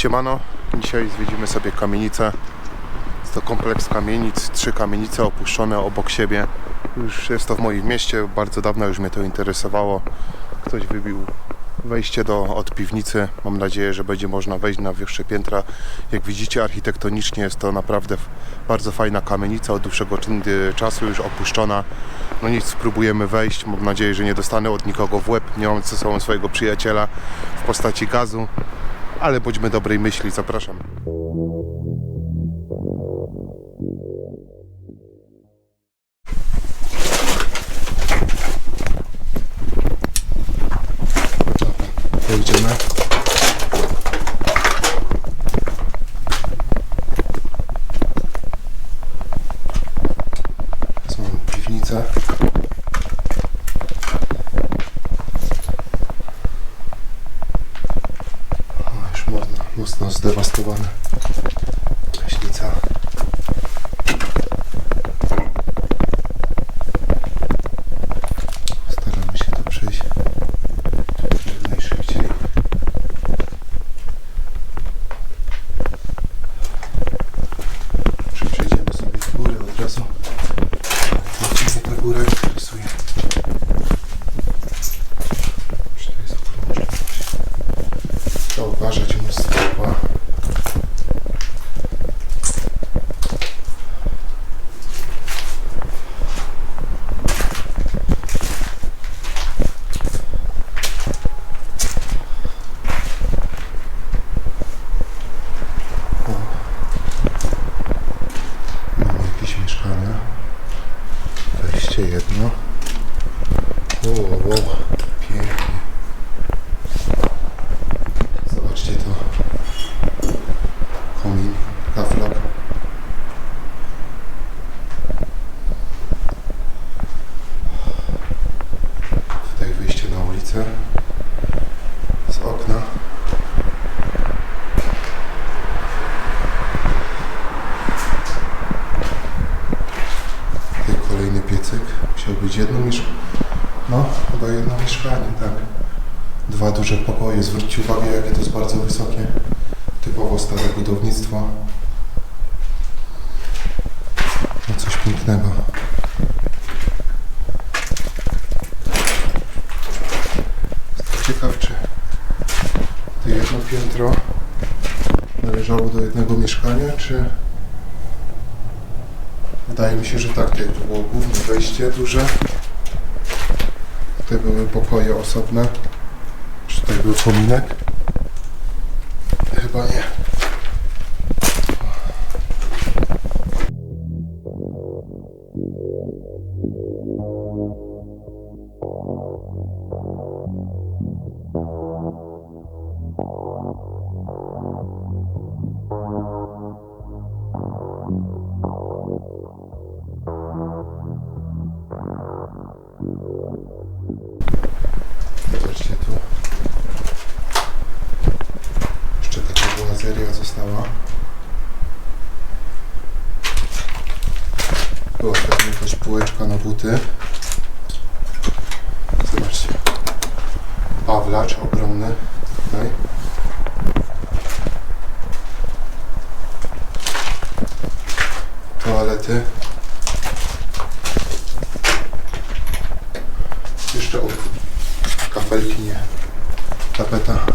Siemano, dzisiaj zwiedzimy sobie kamienicę. Jest to kompleks kamienic, trzy kamienice opuszczone obok siebie. Już jest to w moim mieście, bardzo dawno już mnie to interesowało. Ktoś wybił wejście do, od piwnicy. Mam nadzieję, że będzie można wejść na wyższe piętra. Jak widzicie, architektonicznie jest to naprawdę bardzo fajna kamienica, od dłuższego czasu już opuszczona. No nic, spróbujemy wejść. Mam nadzieję, że nie dostanę od nikogo w łeb. Nie mam ze sobą swojego przyjaciela w postaci gazu ale bądźmy dobrej myśli, zapraszam. Wejdziemy. Są piwnice. O, już mocno, mocno zdewastowane. Leśnica. Staramy się to przejść jak najszybciej. Czy przejdziemy sobie w górę od razu? Zobaczymy na górę, rysuję. Czy to jest w ogóle możliwość? Trzeba uważać u nas sklepa. O. Mamy jakieś mieszkania. Wejście jedno. O, o, o. Pięknie. Zobaczcie to. Komin, kaflak. Tutaj wyjście na ulicę. Z okna. Tutaj kolejny piecyk. Musiał być jedno mieszkanie. No, chyba jedno mieszkanie, tak dwa duże pokoje. Zwróćcie uwagę, jakie to jest bardzo wysokie. Typowo stare budownictwo. No coś pięknego. Jestem ciekaw, czy to jedno piętro należało do jednego mieszkania, czy... Wydaje mi się, że tak. To było główne wejście duże. Tutaj były pokoje osobne. Czy tutaj był kominek? Chyba nie. Pewnie jakaś półeczka na buty. Zobaczcie. Pawlacz ogromny tutaj. Toalety. Jeszcze o, kafelki nie. Tapeta.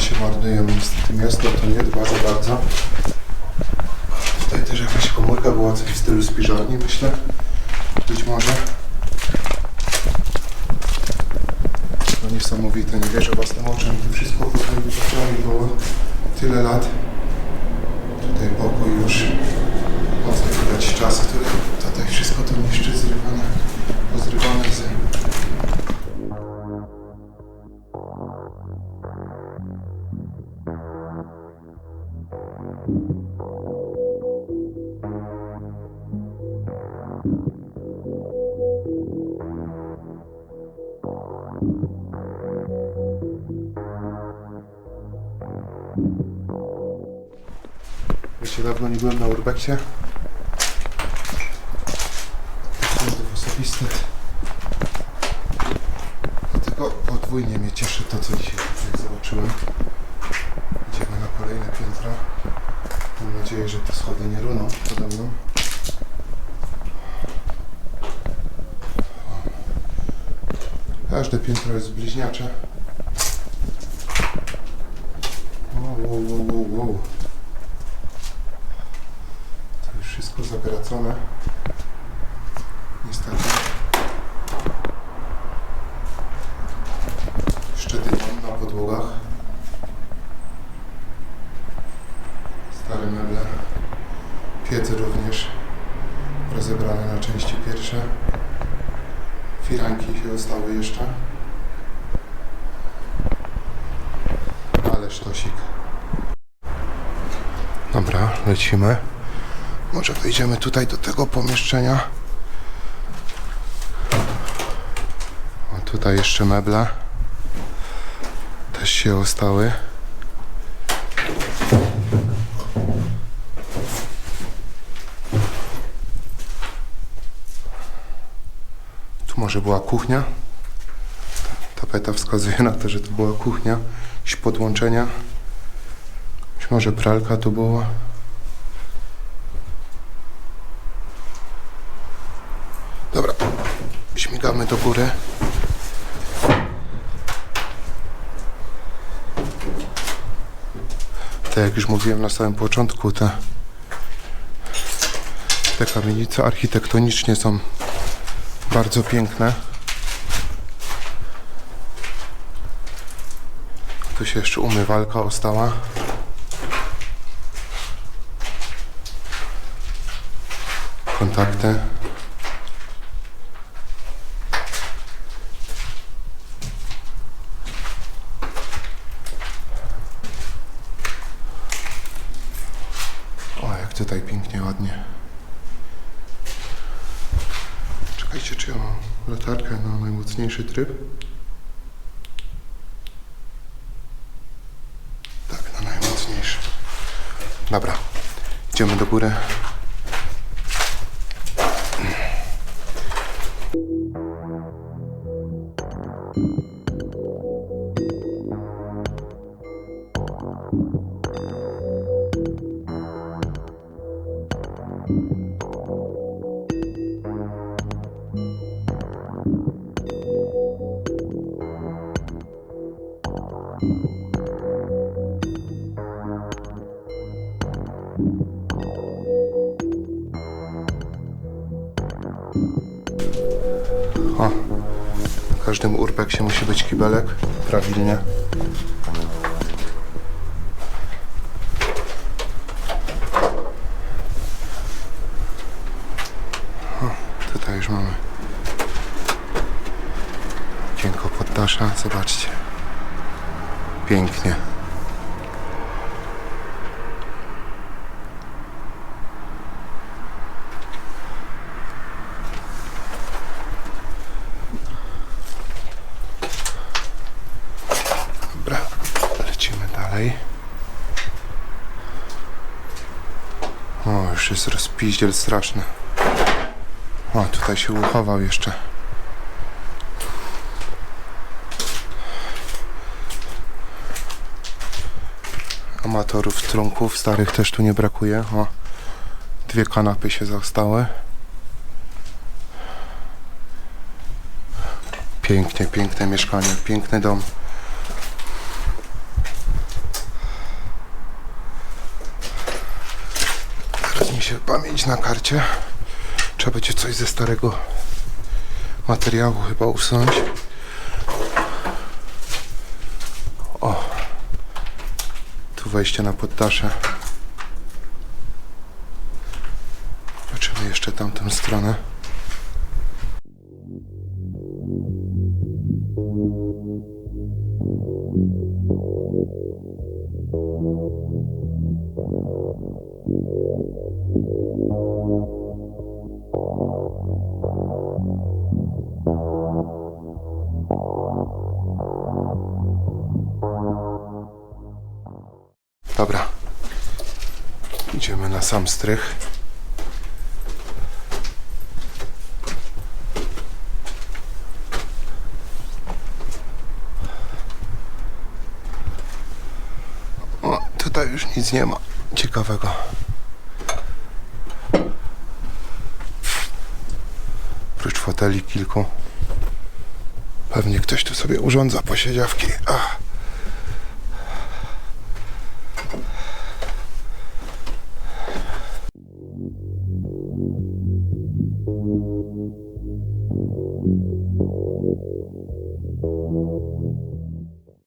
A się marnują. Niestety miasto to nie dba za bardzo. Tutaj też jakaś komórka była coś w stylu spiżarni, myślę. Być może. To niesamowite, nie wierzę własnym oczom. To wszystko tutaj wypatrzało było tyle lat. Tutaj pokój już mocno widać czas, który tutaj wszystko to niszczy, zrywane, pozrywane z Słuchajcie, dawno nie byłem na Urbexie. Dowodów osobistych. Dlatego podwójnie mnie cieszy to, co dzisiaj tutaj zobaczyłem. Idziemy na kolejne piętra. Mam nadzieję, że te schody nie runą pode mną. Każde piętro jest bliźniacze. Wow, wow, wow, wow, wow. To zagracone. Niestety. Jeszcze dymon na podłogach. Stare meble. Piece również. Rozebrane na części pierwsze. Firanki się zostały jeszcze. Ale sztosik. Dobra, lecimy. Może wejdziemy tutaj do tego pomieszczenia. O, tutaj jeszcze meble. Też się ostały. Tu może była kuchnia. Tapeta wskazuje na to, że to była kuchnia. Jakieś podłączenia. Być może pralka tu była. Dobra, śmigamy do góry. Tak jak już mówiłem na samym początku, te, te kamienice architektonicznie są bardzo piękne. Tu się jeszcze umywalka ostała. Kontakty. Tutaj pięknie, ładnie. Czekajcie, czy ja mam latarkę na najmocniejszy tryb? Tak, na najmocniejszy. Dobra, idziemy do góry. Każdym urbeksie musi być kibelek, prawilnie. O, tutaj już mamy okienko poddasza, zobaczcie. Pięknie. Dobra, lecimy dalej. O, rozpiździel straszny. O, tutaj się uchował jeszcze. Amatorów trunków starych też tu nie brakuje. O, dwie kanapy się zostały. Pięknie, piękne mieszkanie, piękny dom. Teraz mi się pamięć na karcie. Trzeba będzie coś ze starego materiału chyba usunąć. O. Tu wejście na poddasze. Zobaczymy jeszcze tamtą stronę. Idziemy na sam strych. O, tutaj już nic nie ma ciekawego. Prócz foteli kilku. Pewnie ktoś tu sobie urządza posiedziawki. Ach.